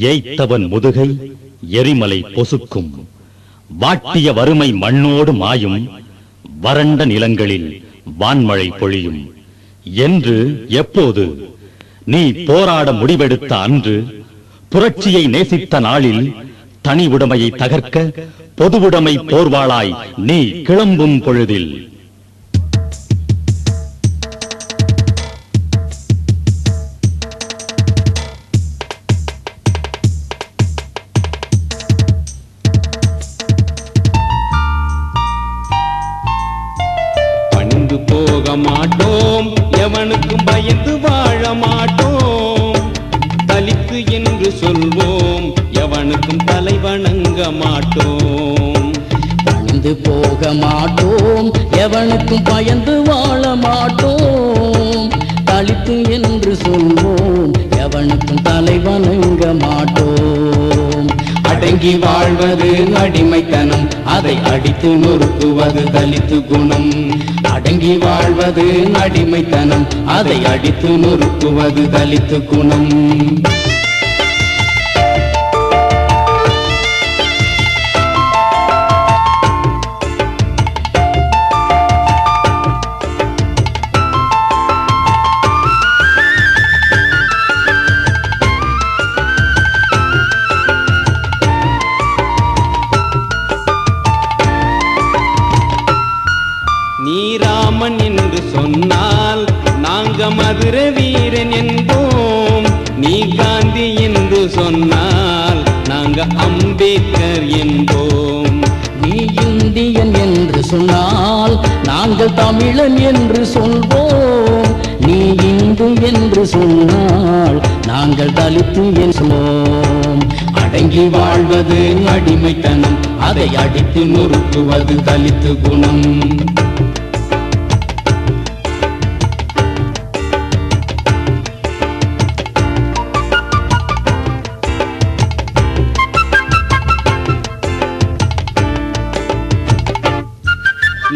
ஏய்த்தவன் முதுகை எரிமலை பொசுக்கும். வாட்டிய வறுமை மண்ணோடு மாயும். வறண்ட நிலங்களில் வான்மழை பொழியும். என்று எப்போது? நீ போராட முடிவெடுத்த அன்று. புரட்சியை நேசித்த நாளில் தனி உடைமையை தகர்க்க பொதுவுடைமை போர்வாளாய் நீ கிளம்பும் பொழுதில். போக மாட்டோம் எவனுக்கும் பயந்து வாழ மாட்டோம் தலித்து என்று சொல்வோம். எவனுக்கும் தலை வணங்க மாட்டோம். அடங்கி வாழ்வது அடிமைத்தனம். அதை அடித்து நொறுக்குவது தலித்து குணம். அடங்கி வாழ்வது அடிமைத்தனம். அதை அடித்து நொறுக்குவது தலித்து குணம். என்று சொன்னால் நாங்க மதுர வீரன் என்போம். நீ காந்தி என்று சொன்னால் நாங்க அம்பேத்கர் என்போம். நீ இந்தியன் என்று சொன்னால் நாங்கள் தமிழன் என்று சொல்வோம். நீ இந்து என்று சொன்னால் நாங்கள் தலித்து என்று அடங்கி வாழ்வது அடிமைத்தனம் அதை அடித்து நொறுக்குவது தலித்து குணம்.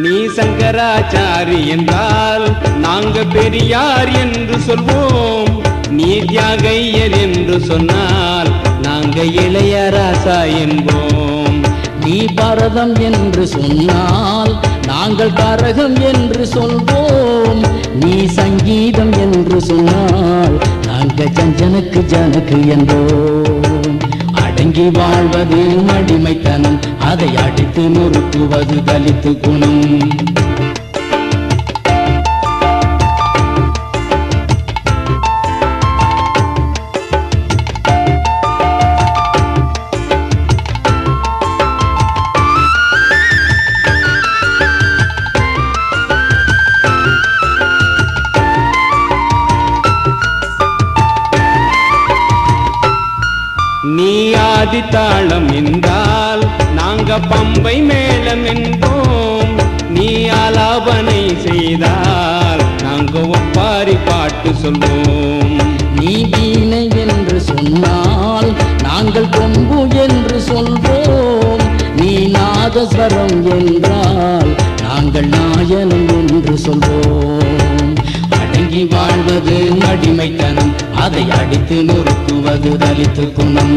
நீ சங்கராச்சாரி என்றால் நாங்க பெரியார் என்று சொல்வோம். நீ தியாகையர் என்று சொன்னால் நாங்க இளையராசா என்போம். நீ பரதம் என்று சொன்னால் நாங்கள் கரகம் என்று சொல்வோம். நீ சங்கீதம் என்று சொன்னால் நாங்கள் ஜஞ்சனுக்கு ஜனக்கு என்போம். இன்றி வாழ்வது மடிமைத்தனம் அதை அடித்து நொறுக்குவது தலித்து குணம். ஜாதி தாளம் என்றால் நாங்க பம்பை மேளம் என்போம் நீ ஆலாபனை செய்தால் நாங்க ஒப்பாரி பாட்டு சொல்வோம். நீ வீணை என்று சொன்னால் நாங்கள் கொம்பு என்று சொல்வோம். நீ நாதஸ்வரம் என்றால் நாங்கள் நாயனம் என்று சொல்வோம். அடங்கி வாழ்வது அடிமைத்தனம். அதை அடித்து நொறுக்குவது தலித்து குணம்.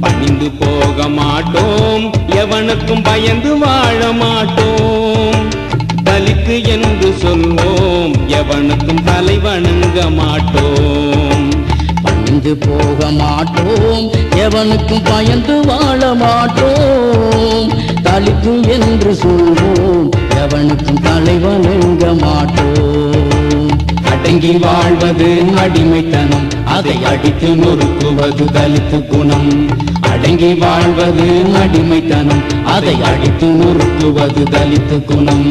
பணிந்து போக மாட்டோம் எவனுக்கும் பயந்து வாழ மாட்டோம். தலித்து என்று சொல்வோம் எவனுக்கும் தலை வணங்க மாட்டோம். பணிந்து போக மாட்டோம் எவனுக்கும் பயந்து வாழ மாட்டோம். தலித்து என்று சொல்வோம் எவனுக்கும் தலை வணங்க அடங்கி வாழ்வது அடிமைத்தனம். அதை அடித்து நொறுக்குவது தலித்து குணம். அடங்கி வாழ்வது அடிமைத்தனம். அதை அடித்து நொறுக்குவது தலித்து குணம்.